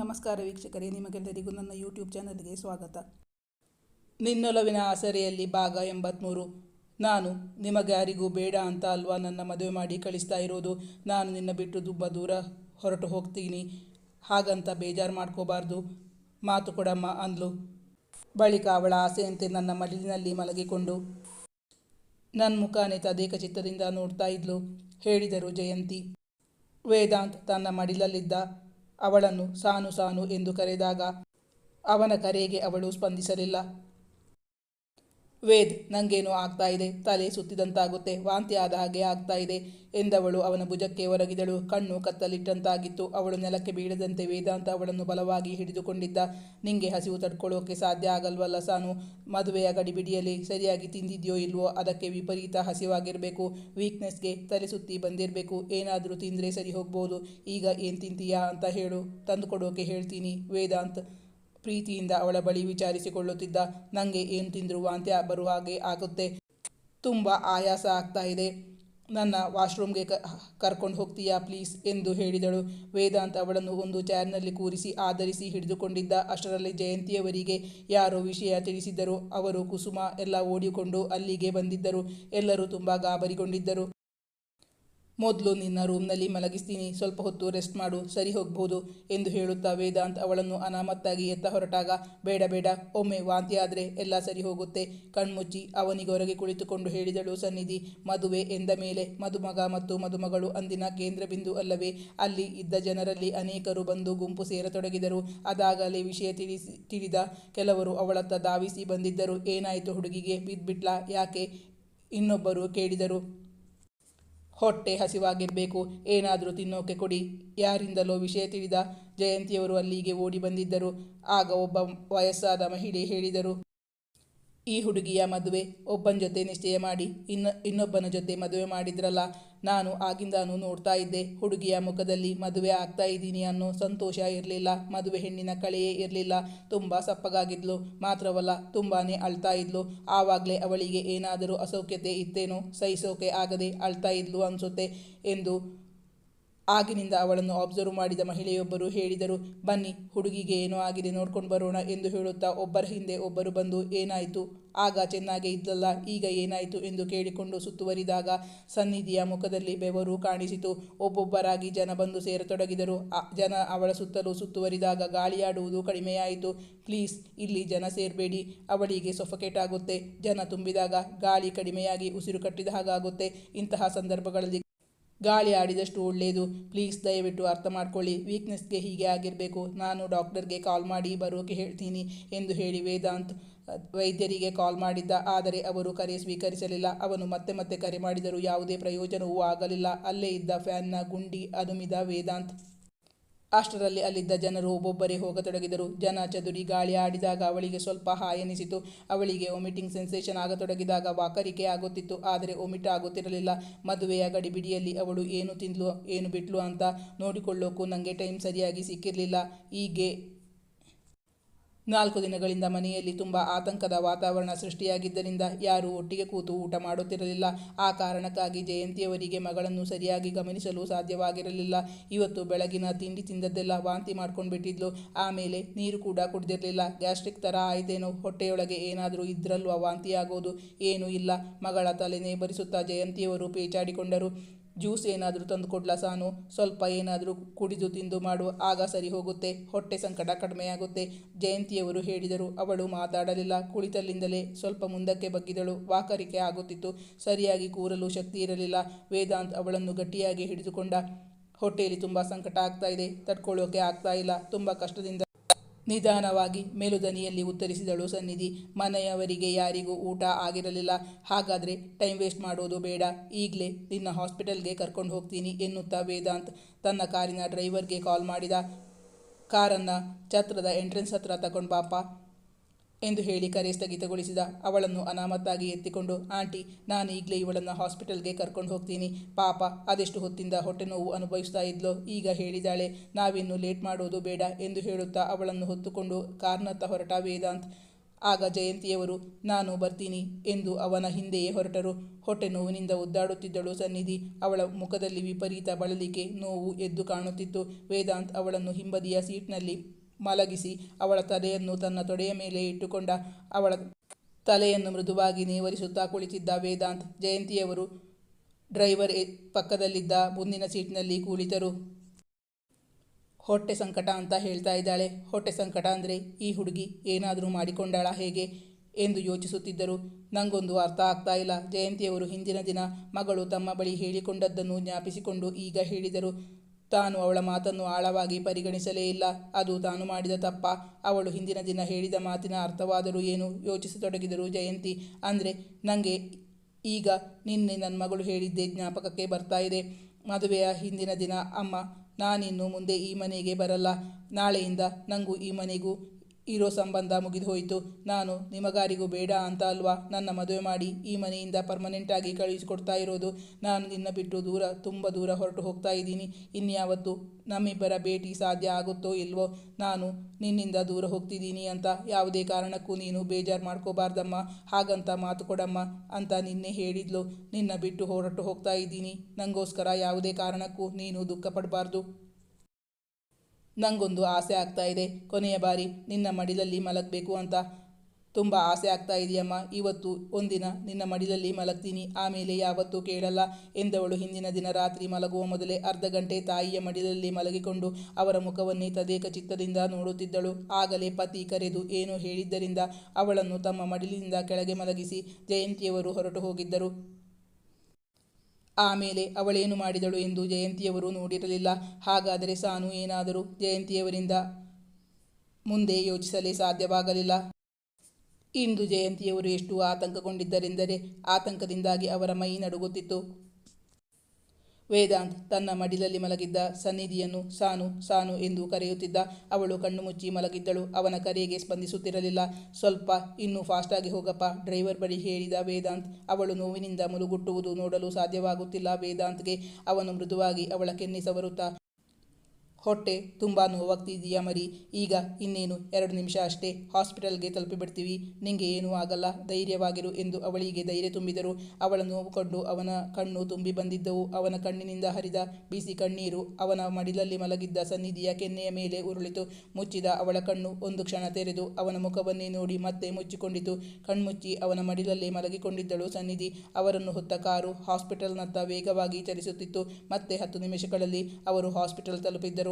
ನಮಸ್ಕಾರ ವೀಕ್ಷಕರೇ, ನಿಮಗೆಲ್ಲರಿಗೂ ನನ್ನ ಯೂಟ್ಯೂಬ್ ಚಾನಲ್ಗೆ ಸ್ವಾಗತ. ನಿನ್ನೊಲವಿನ ಆಸರೆಯಲ್ಲಿ ಭಾಗ ಎಂಬತ್ತ್ಮೂರು ನಾನು ನಿಮಗೆ ಯಾರಿಗೂ ಬೇಡ ಅಂತ ಅಲ್ವಾ ನನ್ನ ಮದುವೆ ಮಾಡಿ ಕಳಿಸ್ತಾ ಇರೋದು? ನಾನು ನಿನ್ನ ಬಿಟ್ಟು ದುಬ್ಬ ದೂರ ಹೊರಟು ಹೋಗ್ತೀನಿ. ಹಾಗಂತ ಬೇಜಾರು ಮಾಡ್ಕೋಬಾರ್ದು. ಮಾತು ಕೊಡಮ್ಮ ಅಂದ್ಲು. ಬಳಿಕ ಅವಳ ಆಸೆಯಂತೆ ನನ್ನ ಮಡಿಲಿನಲ್ಲಿ ಮಲಗಿಕೊಂಡು ನನ್ನ ಮುಖಾನೆ ತದೇಕ ಚಿತ್ತದಿಂದ ನೋಡ್ತಾ ಇದ್ಲು. ಹೇಳಿದರು ಜಯಂತಿ. ವೇದಾಂತ್ ತನ್ನ ಮಡಿಲಲ್ಲಿದ್ದ ಅವಳನ್ನು ಸಾನು ಸಾನು ಎಂದು ಕರೆದಾಗ ಅವನ ಕರೆಗೆ ಅವಳು ಸ್ಪಂದಿಸಲಿಲ್ಲ. ವೇದ್, ನಂಗೇನೋ ಆಗ್ತಾ ಇದೆ, ತಲೆ ಸುತ್ತಿದಂತಾಗುತ್ತೆ, ವಾಂತಿ ಆದ ಹಾಗೆ ಆಗ್ತಾ ಇದೆ ಎಂದವಳು ಅವನ ಭುಜಕ್ಕೆ ಒರಗಿದಳು. ಕಣ್ಣು ಕತ್ತಲಿಟ್ಟಂತಾಗಿತ್ತು. ಅವಳು ನೆಲಕ್ಕೆ ಬೀಳದಂತೆ ವೇದಾಂತ ಅವಳನ್ನು ಬಲವಾಗಿ ಹಿಡಿದುಕೊಂಡಿದ್ದ. ನಿಂಗೆ ಹಸಿವು ತಡ್ಕೊಳ್ಳೋಕೆ ಸಾಧ್ಯ ಆಗಲ್ವಲ್ಲ ಸಾನು? ಮದುವೆಯ ಗಡಿಬಿಡಿಯಲ್ಲಿ ಸರಿಯಾಗಿ ತಿಂದಿದೆಯೋ ಇಲ್ವೋ? ಅದಕ್ಕೆ ವಿಪರೀತ ಹಸಿವಾಗಿರಬೇಕು. ವೀಕ್ನೆಸ್ಗೆ ತಲೆ ಸುತ್ತಿ ಬಂದಿರಬೇಕು. ಏನಾದರೂ ತಿಂದರೆ ಸರಿ ಹೋಗ್ಬೋದು. ಈಗ ಏನು ತಿಂತೀಯಾ ಅಂತ ಹೇಳು. ತಂದುಕೊಡೋಕೆ ಹೇಳ್ತೀನಿ, ವೇದಾಂತ್. ಪ್ರೀತಿಯಿಂದ ಅವಳ ಬಳಿ ವಿಚಾರಿಸಿಕೊಳ್ಳುತ್ತಿದ್ದ ನನಗೆ ಏನು ತಿಂದರೂ ವಾಂತಿ ಬರುವ ಹಾಗೆ ಆಗುತ್ತೆ. ತುಂಬ ಆಯಾಸ ಆಗ್ತಾ ಇದೆ. ನನ್ನ ವಾಶ್ರೂಮ್ಗೆ ಕರ್ಕೊಂಡು ಹೋಗ್ತೀಯಾ ಪ್ಲೀಸ್? ಎಂದು ಹೇಳಿದಳು. ವೇದಾಂತ್ ಅವಳನ್ನು ಒಂದು ಚೇರ್ನಲ್ಲಿ ಕೂರಿಸಿ ಆಧರಿಸಿ ಹಿಡಿದುಕೊಂಡಿದ್ದ ಅಷ್ಟರಲ್ಲಿ ಜಯಂತಿಯವರಿಗೆ ಯಾರೋ ವಿಷಯ ತಿಳಿಸಿದ್ದರು. ಅವರು ಕುಸುಮ ಎಲ್ಲ ಓಡಿಕೊಂಡು ಅಲ್ಲಿಗೆ ಬಂದಿದ್ದರು. ಎಲ್ಲರೂ ತುಂಬ ಗಾಬರಿಗೊಂಡಿದ್ದರು. ಮೊದಲು ನಿನ್ನ ರೂಮ್ನಲ್ಲಿ ಮಲಗಿಸ್ತೀನಿ, ಸ್ವಲ್ಪ ಹೊತ್ತು ರೆಸ್ಟ್ ಮಾಡು, ಸರಿ ಹೋಗ್ಬೋದು ಎಂದು ಹೇಳುತ್ತಾ ವೇದಾಂತ್ ಅವಳನ್ನು ಅನಾಮತ್ತಾಗಿ ಎತ್ತ ಹೊರಟಾಗ, ಬೇಡ ಬೇಡ, ಒಮ್ಮೆ ವಾಂತಿ ಆದರೆ ಎಲ್ಲ ಸರಿ ಹೋಗುತ್ತೆ. ಕಣ್ಮುಚ್ಚಿ ಅವನಿಗೊರಗೆ ಕುಳಿತುಕೊಂಡು ಹೇಳಿದಳು, ಸನ್ನಿಧಿ, ಮದುವೆ ಎಂದ ಮೇಲೆ ಮದುಮಗ ಮತ್ತು ಮದುಮಗಳು ಅಂದಿನ ಕೇಂದ್ರ ಬಿಂದು ಅಲ್ಲವೇ? ಅಲ್ಲಿ ಇದ್ದ ಜನರಲ್ಲಿ ಅನೇಕರು ಬಂದು ಗುಂಪು ಸೇರತೊಡಗಿದರು. ಅದಾಗಲೇ ವಿಷಯ ತಿಳಿಸಿ, ತಿಳಿದ ಕೆಲವರು ಅವಳತ್ತ ಧಾವಿಸಿ ಬಂದಿದ್ದರು. ಏನಾಯಿತು ಹುಡುಗಿಗೆ? ಬಿದ್ದುಬಿಟ್ಲಾ ಯಾಕೆ? ಇನ್ನೊಬ್ಬರು ಕೇಳಿದರು. ಹೊಟ್ಟೆ ಹಸಿವಾಗಿರಬೇಕು. ಏನಾದರೂ ತಿನ್ನೋಕೆ ಕೊಡಿ. ಯಾರಿಂದಲೋ ವಿಷಯ ತಿಳಿದ ಜಯಂತಿಯವರು ಅಲ್ಲಿಗೆ ಓಡಿ ಬಂದಿದ್ದರು. ಆಗ ಒಬ್ಬ ವಯಸ್ಸಾದ ಮಹಿಳೆ ಹೇಳಿದರು ಈ ಹುಡುಗಿಯ ಮದುವೆ ಒಬ್ಬನ ಜೊತೆ ನಿಶ್ಚಯ ಮಾಡಿ, ಇನ್ನು, ಇನ್ನೊಬ್ಬನ ಜೊತೆ ಮದುವೆ ಮಾಡಿದ್ರಲ್ಲ, ನಾನು ಆಗಿಂದಾನು ನೋಡ್ತಾ ಇದ್ದೆ, ಹುಡುಗಿಯ ಮುಖದಲ್ಲಿ ಮದುವೆ ಆಗ್ತಾ ಇದ್ದೀನಿ ಅನ್ನೋ ಸಂತೋಷ ಇರಲಿಲ್ಲ, ಮದುವೆ ಹೆಣ್ಣಿನ ಕಳೆಯೇ ಇರಲಿಲ್ಲ, ತುಂಬ ಸಪ್ಪಗಾಗಿದ್ಲು, ಮಾತ್ರವಲ್ಲ ತುಂಬಾ ಅಳ್ತಾ ಇದ್ಲು, ಆವಾಗಲೇ ಅವಳಿಗೆ ಏನಾದರೂ ಅಸೌಖ್ಯತೆ ಇತ್ತೇನೋ, ಸಹಿಸೋಕೆ ಆಗದೆ ಅಳ್ತಾ ಇದ್ಲು ಅನಿಸುತ್ತೆ ಎಂದು ಆಗಿನಿಂದ ಅವಳನ್ನು ಅಬ್ಸರ್ವ್ ಮಾಡಿದ ಮಹಿಳೆಯೊಬ್ಬರು ಹೇಳಿದರು, ಬನ್ನಿ, ಹುಡುಗಿಗೆ ಏನೋ ಆಗಿದೆ ನೋಡ್ಕೊಂಡು ಬರೋಣ ಎಂದು ಹೇಳುತ್ತಾ ಒಬ್ಬರ ಹಿಂದೆ ಒಬ್ಬರು ಬಂದು, ಏನಾಯಿತು? ಆಗ ಚೆನ್ನಾಗೆ ಇದ್ದಲ್ಲ, ಈಗ ಏನಾಯಿತು ಎಂದು ಕೇಳಿಕೊಂಡು ಸುತ್ತುವರಿದಾಗ ಸನ್ನಿಧಿಯ ಮುಖದಲ್ಲಿ ಬೆವರು ಕಾಣಿಸಿತು. ಒಬ್ಬೊಬ್ಬರಾಗಿ ಜನ ಬಂದು ಸೇರತೊಡಗಿದರು. ಜನ ಅವಳ ಸುತ್ತಲೂ ಸುತ್ತುವರಿದಾಗ ಗಾಳಿಯಾಡುವುದು ಕಡಿಮೆಯಾಯಿತು. ಪ್ಲೀಸ್, ಇಲ್ಲಿ ಜನ ಸೇರಬೇಡಿ, ಅವಳಿಗೆ ಸೊಫಕೇಟ್ ಆಗುತ್ತೆ. ಜನ ತುಂಬಿದಾಗ ಗಾಳಿ ಕಡಿಮೆಯಾಗಿ ಉಸಿರು ಕಟ್ಟಿದ ಹಾಗಾಗುತ್ತೆ. ಇಂತಹ ಸಂದರ್ಭಗಳಲ್ಲಿ ಗಾಳಿ ಆಡಿದಷ್ಟು ಒಳ್ಳೆಯದು ಪ್ಲೀಸ್ ದಯವಿಟ್ಟು ಅರ್ಥ ಮಾಡ್ಕೊಳ್ಳಿ. ವೀಕ್ನೆಸ್ಗೆ ಹೀಗೆ ಆಗಿರಬೇಕು. ನಾನು ಡಾಕ್ಟರ್ಗೆ ಕಾಲ್ ಮಾಡಿ ಬರೋಕೆ ಹೇಳ್ತೀನಿ ಎಂದು ಹೇಳಿ ವೇದಾಂತ್ ವೈದ್ಯರಿಗೆ ಕಾಲ್ ಮಾಡಿದ್ದ. ಆದರೆ ಅವರು ಕರೆ ಸ್ವೀಕರಿಸಲಿಲ್ಲ. ಅವನು ಮತ್ತೆ ಮತ್ತೆ ಕರೆ ಮಾಡಿದರೂ ಯಾವುದೇ ಪ್ರಯೋಜನವೂ ಆಗಲಿಲ್ಲ. ಅಲ್ಲೇ ಇದ್ದ ಫ್ಯಾನ್ನ ಗುಂಡಿ ಅದುಮಿದ ವೇದಾಂತ್. ಅಷ್ಟರಲ್ಲಿ ಅಲ್ಲಿದ್ದ ಜನರು ಒಬ್ಬೊಬ್ಬರೇ ಹೋಗತೊಡಗಿದರು. ಜನ ಚದುರಿ ಗಾಳಿ ಆಡಿದಾಗ ಅವಳಿಗೆ ಸ್ವಲ್ಪ ಹಾಯೆನಿಸಿತು ಅವಳಿಗೆ ಒಮಿಟಿಂಗ್ ಸೆನ್ಸೇಷನ್ ಆಗತೊಡಗಿದಾಗ ವಾಕರಿಕೆ ಆಗುತ್ತಿತ್ತು. ಆದರೆ ಒಮಿಟ್ ಆಗುತ್ತಿರಲಿಲ್ಲ. ಮದುವೆಯ ಗಡಿಬಿಡಿಯಲ್ಲಿ ಅವಳು ಏನು ತಿಂದ್ಲು, ಏನು ಬಿಟ್ಲು ಅಂತ ನೋಡಿಕೊಳ್ಳೋಕ್ಕೂ ನನಗೆ ಟೈಮ್ ಸರಿಯಾಗಿ ಸಿಕ್ಕಿರಲಿಲ್ಲ. ಹೀಗೆ ನಾಲ್ಕು ದಿನಗಳಿಂದ ಮನೆಯಲ್ಲಿ ತುಂಬ ಆತಂಕದ ವಾತಾವರಣ ಸೃಷ್ಟಿಯಾಗಿದ್ದರಿಂದ ಯಾರೂ ಒಟ್ಟಿಗೆ ಕೂತು ಊಟ ಮಾಡುತ್ತಿರಲಿಲ್ಲ. ಆ ಕಾರಣಕ್ಕಾಗಿ ಜಯಂತಿಯವರಿಗೆ ಮಗಳನ್ನು ಸರಿಯಾಗಿ ಗಮನಿಸಲು ಸಾಧ್ಯವಾಗಿರಲಿಲ್ಲ. ಇವತ್ತು ಬೆಳಗಿನ ತಿಂಡಿ ತಿಂದದ್ದೆಲ್ಲ ವಾಂತಿ ಮಾಡ್ಕೊಂಡ್ಬಿಟ್ಟಿದ್ಲು. ಆಮೇಲೆ ನೀರು ಕೂಡ ಕುಡಿದಿರಲಿಲ್ಲ. ಗ್ಯಾಸ್ಟ್ರಿಕ್ ಥರ ಆಯ್ತೇನೋ, ಹೊಟ್ಟೆಯೊಳಗೆ ಏನಾದರೂ ಇದ್ರಲ್ವ ವಾಂತಿ ಆಗೋದು ಏನೂ ಇಲ್ಲ. ಮಗಳ ತಲೆನೇ ಬರಿಸುತ್ತಾ ಜಯಂತಿಯವರು ಪೇಚಾಡಿಕೊಂಡರು. ಜ್ಯೂಸ್ ಏನಾದರೂ ತಂದು ಕೊಡ್ಲಾ ಸಾನು? ಸ್ವಲ್ಪ ಏನಾದರೂ ಕುಡಿದು ತಿಂದು ಮಾಡು, ಆಗ ಸರಿ ಹೋಗುತ್ತೆ. ಹೊಟ್ಟೆ ಸಂಕಟ ಕಡಿಮೆಯಾಗುತ್ತೆ ಜಯಂತಿಯವರು ಹೇಳಿದರು, ಅವಳು ಮಾತಾಡಲಿಲ್ಲ. ಕುಳಿತಲ್ಲಿಂದಲೇ ಸ್ವಲ್ಪ ಮುಂದಕ್ಕೆ ಬಗ್ಗಿದಳು. ವಾಕರಿಕೆ ಆಗುತ್ತಿತ್ತು. ಸರಿಯಾಗಿ ಕೂರಲು ಶಕ್ತಿ ಇರಲಿಲ್ಲ. ವೇದಾಂತ್ ಅವಳನ್ನು ಗಟ್ಟಿಯಾಗಿ ಹಿಡಿದುಕೊಂಡ, ಹೊಟ್ಟೆಯಲ್ಲಿ ತುಂಬ ಸಂಕಟ ಆಗ್ತಾ ಇದೆ. ತಡ್ಕೊಳ್ಳೋಕೆ ಆಗ್ತಾ ಇಲ್ಲ. ತುಂಬ ಕಷ್ಟದಿಂದ ನಿಧಾನವಾಗಿ ಮೇಲುದನಿಯಲ್ಲಿ ಉತ್ತರಿಸಿದಳು ಸನ್ನಿಧಿ, ಮನೆಯವರಿಗೆ ಯಾರಿಗೂ ಊಟ ಆಗಿರಲಿಲ್ಲ. ಹಾಗಾದರೆ ಟೈಮ್ ವೇಸ್ಟ್ ಮಾಡೋದು ಬೇಡ. ಈಗಲೇ ನಿನ್ನ ಹಾಸ್ಪಿಟಲ್ಗೆ ಕರ್ಕೊಂಡು ಹೋಗ್ತೀನಿ ಎನ್ನುತ್ತಾ ವೇದಾಂತ್ ತನ್ನ ಕಾರಿನ ಡ್ರೈವರ್ಗೆ ಕಾಲ್ ಮಾಡಿದ. ಕಾರನ್ನು ಛತ್ರದ ಎಂಟ್ರೆನ್ಸ್ ಹತ್ರ ತಗೊಂಡು ಬಾಪ ಎಂದು ಹೇಳಿ ಕರೆ ಸ್ಥಗಿತಗೊಳಿಸಿದ ಅವಳನ್ನು ಅನಾಮತ್ತಾಗಿ ಎತ್ತಿಕೊಂಡು, ಆಂಟಿ, ನಾನು ಈಗಲೇ ಇವಳನ್ನು ಹಾಸ್ಪಿಟಲ್ಗೆ ಕರ್ಕೊಂಡು ಹೋಗ್ತೀನಿ. ಪಾಪ, ಅದೆಷ್ಟು ಹೊತ್ತಿಂದ ಹೊಟ್ಟೆ ನೋವು ಅನುಭವಿಸ್ತಾ ಇದ್ಲೋ, ಈಗ ಹೇಳಿದಾಳೆ, ನಾವಿನ್ನು ಲೇಟ್ ಮಾಡೋದು ಬೇಡ ಎಂದು ಹೇಳುತ್ತಾ ಅವಳನ್ನು ಹೊತ್ತುಕೊಂಡು ಕಾರ್ನತ್ತ ಹೊರಟ ವೇದಾಂತ್. ಆಗ ಜಯಂತಿಯವರು, ನಾನು ಬರ್ತೀನಿ ಎಂದು ಅವನ ಹಿಂದೆಯೇ ಹೊರಟರು. ಹೊಟ್ಟೆ ನೋವಿನಿಂದ ಒದ್ದಾಡುತ್ತಿದ್ದಳು ಸನ್ನಿಧಿ. ಅವಳ ಮುಖದಲ್ಲಿ ವಿಪರೀತ ಬಳಲಿಕೆ, ನೋವು ಎದ್ದು ಕಾಣುತ್ತಿತ್ತು. ವೇದಾಂತ್ ಅವಳನ್ನು ಹಿಂಬದಿಯ ಸೀಟ್ನಲ್ಲಿ ಮಲಗಿಸಿ ಅವಳ ತಲೆಯನ್ನು ತನ್ನ ತೊಡೆಯ ಮೇಲೆ ಇಟ್ಟುಕೊಂಡ ಅವಳ ತಲೆಯನ್ನು ಮೃದುವಾಗಿ ನೇವರಿಸುತ್ತಾ ಕುಳಿತಿದ್ದ ವೇದಾಂತ್ ಜಯಂತಿಯವರು ಡ್ರೈವರ್ ಪಕ್ಕದಲ್ಲಿದ್ದ ಮುಂದಿನ ಸೀಟ್ನಲ್ಲಿ ಕುಳಿತರು. ಹೊಟ್ಟೆ ಸಂಕಟ ಅಂತ ಹೇಳ್ತಾ ಇದ್ದಾಳೆ. ಹೊಟ್ಟೆ ಸಂಕಟ ಅಂದರೆ ಈ ಹುಡುಗಿ ಏನಾದರೂ ಮಾಡಿಕೊಂಡಾಳ ಹೇಗೆ ಎಂದು ಯೋಚಿಸುತ್ತಿದ್ದರು. ನಂಗೊಂದು ಅರ್ಥ ಆಗ್ತಾ ಇಲ್ಲ. ಜಯಂತಿಯವರು ಹಿಂದಿನ ದಿನ ಮಗಳು ತಮ್ಮ ಬಳಿ ಹೇಳಿಕೊಂಡದ್ದನ್ನು ಜ್ಞಾಪಿಸಿಕೊಂಡು ಈಗ ಹೇಳಿದರು. ತಾನು ಅವಳ ಮಾತನ್ನು ಆಳವಾಗಿ ಪರಿಗಣಿಸಲೇ ಇಲ್ಲ. ಅದು ತಾನು ಮಾಡಿದ ತಪ್ಪ. ಅವಳು ಹಿಂದಿನ ದಿನ ಹೇಳಿದ ಮಾತಿನ ಅರ್ಥವಾದರೂ ಏನು? ಯೋಚಿಸತೊಡಗಿದರು ಜಯಂತಿ. ಅಂದರೆ ನನಗೆ ಈಗ ನಿನ್ನೆ ನನ್ನ ಮಗಳು ಹೇಳಿದ್ದೇ ಜ್ಞಾಪಕಕ್ಕೆ ಬರ್ತಾ ಇದೆ. ಮದುವೆಯ ಹಿಂದಿನ ದಿನ, ಅಮ್ಮ, ನಾನಿನ್ನು ಮುಂದೆ ಈ ಮನೆಗೆ ಬರಲ್ಲ. ನಾಳೆಯಿಂದ ನನಗೂ ಈ ಮನೆಗೂ ಇರೋ ಸಂಬಂಧ ಮುಗಿದು ಹೋಯಿತು. ನಾನು, ನಿಮಗಾರಿಗೂ ಬೇಡ ಅಂತ ಅಲ್ವಾ? ನನ್ನ ಮದುವೆ ಮಾಡಿ ಈ ಮನೆಯಿಂದ ಪರ್ಮನೆಂಟಾಗಿ ಕಳುಹಿಸಿಕೊಡ್ತಾ ಇರೋದು. ನಾನು ನಿನ್ನ ಬಿಟ್ಟು ದೂರ, ತುಂಬ ದೂರ ಹೊರಟು ಹೋಗ್ತಾ ಇದ್ದೀನಿ. ಇನ್ಯಾವತ್ತು ನಮ್ಮಿಬ್ಬರ ಭೇಟಿ ಸಾಧ್ಯ ಆಗುತ್ತೋ ಇಲ್ವೋ? ನಾನು, ನಿನ್ನಿಂದ ದೂರ ಹೋಗ್ತಿದ್ದೀನಿ ಅಂತ ಯಾವುದೇ ಕಾರಣಕ್ಕೂ ನೀನು ಬೇಜಾರು ಮಾಡ್ಕೋಬಾರ್ದಮ್ಮ. ಹಾಗಂತ ಮಾತು ಕೊಡಮ್ಮ ಅಂತ ನಿನ್ನೆ ಹೇಳಿದ್ಲು. ನಿನ್ನ ಬಿಟ್ಟು ಹೊರಟು ಹೋಗ್ತಾ ಇದ್ದೀನಿ. ನನಗೋಸ್ಕರ ಯಾವುದೇ ಕಾರಣಕ್ಕೂ ನೀನು ದುಃಖ ಪಡಬಾರ್ದು ನನಗೊಂದು ಆಸೆ ಆಗ್ತಾ ಇದೆ. ಕೊನೆಯ ಬಾರಿ, ನಿನ್ನ ಮಡಿಲಲ್ಲಿ ಮಲಗಬೇಕು ಅಂತ. ತುಂಬ ಆಸೆ ಆಗ್ತಾ ಇದೆಯಮ್ಮ. ಇವತ್ತು ಒಂದಿನ ನಿನ್ನ ಮಡಿಲಲ್ಲಿ ಮಲಗ್ತೀನಿ. ಆಮೇಲೆ ಯಾವತ್ತೂ ಕೇಳಲ್ಲ ಎಂದವಳು ಹಿಂದಿನ ದಿನ ರಾತ್ರಿ ಮಲಗುವ ಮೊದಲೇ ಅರ್ಧ ಗಂಟೆ ತಾಯಿಯ ಮಡಿಲಲ್ಲಿ ಮಲಗಿಕೊಂಡು ಅವರ ಮುಖವನ್ನೇ ತದೇಕ ಚಿತ್ತದಿಂದ ನೋಡುತ್ತಿದ್ದಳು. ಆಗಲೇ ಪತಿ ಕರೆದು ಏನೋ ಹೇಳಿದ್ದರಿಂದ ಅವಳನ್ನು ತಮ್ಮ ಮಡಿಲಿನಿಂದ ಕೆಳಗೆ ಮಲಗಿಸಿ ಜಯಂತಿಯವರು ಹೊರಟು ಹೋಗಿದ್ದರು. ಆಮೇಲೆ ಅವಳೇನು ಮಾಡಿದಳು ಎಂದು ಜಯಂತಿಯವರು ನೋಡಿರಲಿಲ್ಲ. ಹಾಗಾದರೆ ಸಾನು ಏನಾದರೂ ಜಯಂತಿಯವರಿಂದ ಮುಂದೆ ಯೋಚಿಸಲೇ ಸಾಧ್ಯವಾಗಲಿಲ್ಲ. ಇಂದು ಜಯಂತಿಯವರು ಎಷ್ಟು ಆತಂಕಗೊಂಡಿದ್ದರೆಂದರೆ ಆತಂಕದಿಂದಾಗಿ ಅವರ ಮೈ ನಡುಗುತ್ತಿತ್ತು. ವೇದಾಂತ್ ತನ್ನ ಮಡಿಲಲ್ಲಿ ಮಲಗಿದ್ದ ಸನ್ನಿಧಿಯನ್ನು ಸಾನು ಸಾನು ಎಂದು ಕರೆಯುತ್ತಿದ್ದ. ಅವಳು ಕಣ್ಣು ಮುಚ್ಚಿ ಮಲಗಿದ್ದಳು. ಅವನ ಕರೆಗೆ ಸ್ಪಂದಿಸುತ್ತಿರಲಿಲ್ಲ. ಸ್ವಲ್ಪ, ಇನ್ನೂ ಫಾಸ್ಟಾಗಿ ಹೋಗಪ್ಪ ಡ್ರೈವರ್ ಬಳಿ ಹೇಳಿದ ವೇದಾಂತ್, ಅವಳು ನೋವಿನಿಂದ ಮುಲುಗುಟ್ಟುವುದು ನೋಡಲು ಸಾಧ್ಯವಾಗುತ್ತಿಲ್ಲ ವೇದಾಂತ್ಗೆ. ಅವನು ಮೃದುವಾಗಿ ಅವಳ ಕೆನ್ನೆ ಸವರುತ್ತಾ ಹೊಟ್ಟೆ ತುಂಬ ನೋವಾಗ್ತಿದೆಯಾ ಮರಿ? ಈಗ ಇನ್ನೇನು? ಎರಡು ನಿಮಿಷ ಅಷ್ಟೇ. ಹಾಸ್ಪಿಟಲ್ಗೆ ತಲುಪಿಬಿಡ್ತೀವಿ. ನಿಂಗೆ ಏನೂ ಆಗಲ್ಲ. ಧೈರ್ಯವಾಗಿರು ಎಂದು ಅವಳಿಗೆ ಧೈರ್ಯ ತುಂಬಿದರು. ಅವಳ ನೋವು ಕಂಡು ಅವನ ಕಣ್ಣು ತುಂಬಿ ಬಂದಿದ್ದವು. ಅವನ ಕಣ್ಣಿನಿಂದ ಹರಿದ ಬಿಸಿ ಕಣ್ಣೀರು ಅವನ ಮಡಿಲಲ್ಲಿ ಮಲಗಿದ್ದ ಸನ್ನಿಧಿಯ ಕೆನ್ನೆಯ ಮೇಲೆ ಉರುಳಿತು. ಮುಚ್ಚಿದ ಅವಳ ಕಣ್ಣು ಒಂದು ಕ್ಷಣ ತೆರೆದು ಅವನ ಮುಖವನ್ನೇ ನೋಡಿ ಮತ್ತೆ ಮುಚ್ಚಿಕೊಂಡಿತು. ಕಣ್ಮುಚ್ಚಿ ಅವನ ಮಡಿಲಲ್ಲಿ ಮಲಗಿಕೊಂಡಿದ್ದಳು ಸನ್ನಿಧಿ. ಅವರನ್ನು ಹೊತ್ತ ಕಾರು ಹಾಸ್ಪಿಟಲ್ನತ್ತ ವೇಗವಾಗಿ ಚಲಿಸುತ್ತಿತ್ತು. ಮತ್ತೆ ಹತ್ತು ನಿಮಿಷಗಳಲ್ಲಿ ಅವರು ಹಾಸ್ಪಿಟಲ್ ತಲುಪಿದ್ದರು.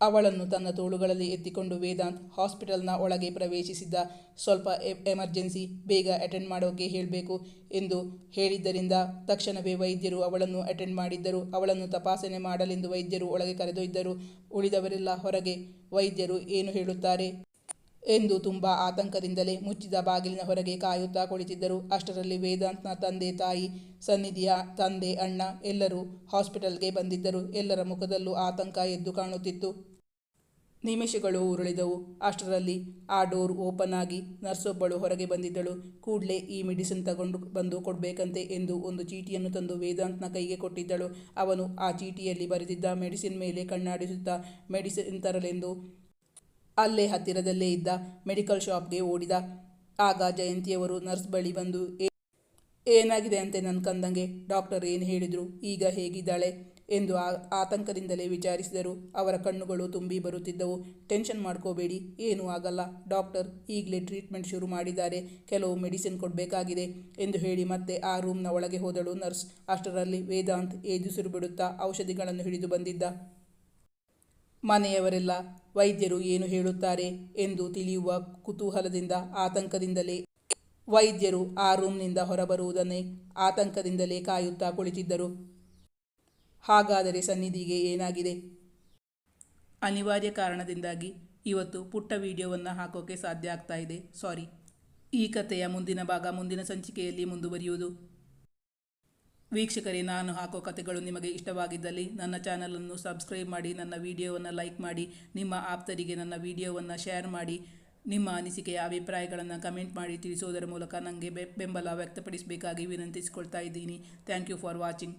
ಅವಳನ್ನು ತನ್ನ ತೋಳುಗಳಲ್ಲಿ ಎತ್ತಿಕೊಂಡು ವೇದಾಂತ್ ಹಾಸ್ಪಿಟಲ್ನ ಒಳಗೆ ಪ್ರವೇಶಿಸಿದ್ದ, ಸ್ವಲ್ಪ ಎಮರ್ಜೆನ್ಸಿ, ಬೇಗ ಅಟೆಂಡ್ ಮಾಡೋಕೆ ಹೇಳಬೇಕು ಎಂದು ಹೇಳಿದ್ದರಿಂದ ತಕ್ಷಣವೇ ವೈದ್ಯರು ಅವಳನ್ನು ಅಟೆಂಡ್ ಮಾಡಿದ್ದರು. ಅವಳನ್ನು ತಪಾಸಣೆ ಮಾಡಲೆಂದು ವೈದ್ಯರು ಒಳಗೆ ಕರೆದೊಯ್ದರು. ಉಳಿದವರೆಲ್ಲ ಹೊರಗೆ, ವೈದ್ಯರು ಏನು ಹೇಳುತ್ತಾರೆ? ಎಂದು ತುಂಬ ಆತಂಕದಿಂದಲೇ ಮುಚ್ಚಿದ ಬಾಗಿಲಿನ ಹೊರಗೆ ಕಾಯುತ್ತಾ ಕುಳಿತಿದ್ದರು. ಅಷ್ಟರಲ್ಲಿ ವೇದಾಂತ್ನ ತಂದೆ ತಾಯಿ, ಸನ್ನಿಧಿಯ ತಂದೆ ಅಣ್ಣ ಎಲ್ಲರೂ ಹಾಸ್ಪಿಟಲ್ಗೆ ಬಂದಿದ್ದರು. ಎಲ್ಲರ ಮುಖದಲ್ಲೂ ಆತಂಕ ಎದ್ದು ಕಾಣುತ್ತಿತ್ತು. ನಿಮಿಷಗಳು ಉರುಳಿದವು. ಅಷ್ಟರಲ್ಲಿ ಆ ಡೋರ್ ಓಪನ್ ಆಗಿ ನರ್ಸೊಬ್ಬಳು ಹೊರಗೆ ಬಂದಿದ್ದಳು. ಕೂಡಲೇ ಈ ಮೆಡಿಸಿನ್ ತಗೊಂಡು ಬಂದು ಕೊಡಬೇಕಂತೆ ಎಂದು ಒಂದು ಚೀಟಿಯನ್ನು ತಂದು ವೇದಾಂತ್ನ ಕೈಗೆ ಕೊಟ್ಟಿದ್ದಳು. ಅವನು ಆ ಚೀಟಿಯಲ್ಲಿ ಬರೆದಿದ್ದ ಮೆಡಿಸಿನ್ ಮೇಲೆ ಕಣ್ಣಾಡಿಸುತ್ತಾ ಮೆಡಿಸಿನ್ ತರಲೆಂದು ಅಲ್ಲೇ ಹತ್ತಿರದಲ್ಲೇ ಇದ್ದ ಮೆಡಿಕಲ್ ಶಾಪ್ಗೆ ಓಡಿದ. ಆಗ ಜಯಂತಿಯವರು ನರ್ಸ್ ಬಳಿ ಬಂದು, "ಏ- ಏನಾಗಿದೆ ಅಂತೆ ನನ್ನ ಕಂದಂಗೆ? ಡಾಕ್ಟರ್ ಏನು ಹೇಳಿದರು? ಈಗ ಹೇಗಿದ್ದಾಳೆ? ಎಂದು ಆತಂಕದಿಂದಲೇ ವಿಚಾರಿಸಿದರು. ಅವರ ಕಣ್ಣುಗಳು ತುಂಬಿ ಬರುತ್ತಿದ್ದವು. ಟೆನ್ಷನ್ ಮಾಡ್ಕೋಬೇಡಿ, ಏನೂ ಆಗಲ್ಲ. ಡಾಕ್ಟರ್ ಈಗಲೇ ಟ್ರೀಟ್ಮೆಂಟ್ ಶುರು ಮಾಡಿದ್ದಾರೆ. ಕೆಲವು ಮೆಡಿಸಿನ್ ಕೊಡಬೇಕಾಗಿದೆ ಎಂದು ಹೇಳಿ ಮತ್ತೆ ಆ ರೂಮ್ನ ಒಳಗೆ ಹೋದಳು ನರ್ಸ್. ಅಷ್ಟರಲ್ಲಿ ವೇದಾಂತ್ ಏದುಸಿರು ಬಿಡುತ್ತಾ ಔಷಧಿಗಳನ್ನು ಹಿಡಿದು ಬಂದಿದ್ದ. ಮನೆಯವರೆಲ್ಲ ವೈದ್ಯರು ಏನು ಹೇಳುತ್ತಾರೆ ಎಂದು ತಿಳಿಯುವ ಕುತೂಹಲದಿಂದ ಆತಂಕದಿಂದಲೇ ವೈದ್ಯರು ಆ ರೂಮ್ನಿಂದ ಹೊರಬರುವುದನ್ನೇ ಆತಂಕದಿಂದಲೇ ಕಾಯುತ್ತಾ ಕುಳಿತಿದ್ದರು. ಹಾಗಾದರೆ ಸನ್ನಿಧಿಗೆ ಏನಾಗಿದೆ? ಅನಿವಾರ್ಯ ಕಾರಣದಿಂದಾಗಿ ಇವತ್ತು ಪುಟ್ಟ ವಿಡಿಯೋವನ್ನು ಹಾಕೋಕೆ ಸಾಧ್ಯ ಆಗ್ತಾ ಇದೆ. ಸಾರಿ. ಈ ಕಥೆಯ ಮುಂದಿನ ಭಾಗ ಮುಂದಿನ ಸಂಚಿಕೆಯಲ್ಲಿ ಮುಂದುವರಿಯುವುದು. ವೀಕ್ಷಕರೇ, ನಾನು ಹಾಕೋ ಕಥೆಗಳು ನಿಮಗೆ ಇಷ್ಟವಾಗಿದ್ದಲ್ಲಿ ನನ್ನ ಚಾನಲನ್ನು ಸಬ್ಸ್ಕ್ರೈಬ್ ಮಾಡಿ, ನನ್ನ ವಿಡಿಯೋವನ್ನು ಲೈಕ್ ಮಾಡಿ, ನಿಮ್ಮ ಆಪ್ತರಿಗೆ ನನ್ನ ವಿಡಿಯೋವನ್ನು ಶೇರ್ ಮಾಡಿ, ನಿಮ್ಮ ಅನಿಸಿಕೆಯ ಅಭಿಪ್ರಾಯಗಳನ್ನು ಕಮೆಂಟ್ ಮಾಡಿ ತಿಳಿಸೋದರ ಮೂಲಕ ನನಗೆ ಬೆಂಬಲ ವ್ಯಕ್ತಪಡಿಸಬೇಕಾಗಿ ವಿನಂತಿಸಿಕೊಳ್ತಾ ಇದ್ದೀನಿ. Thank you for watching.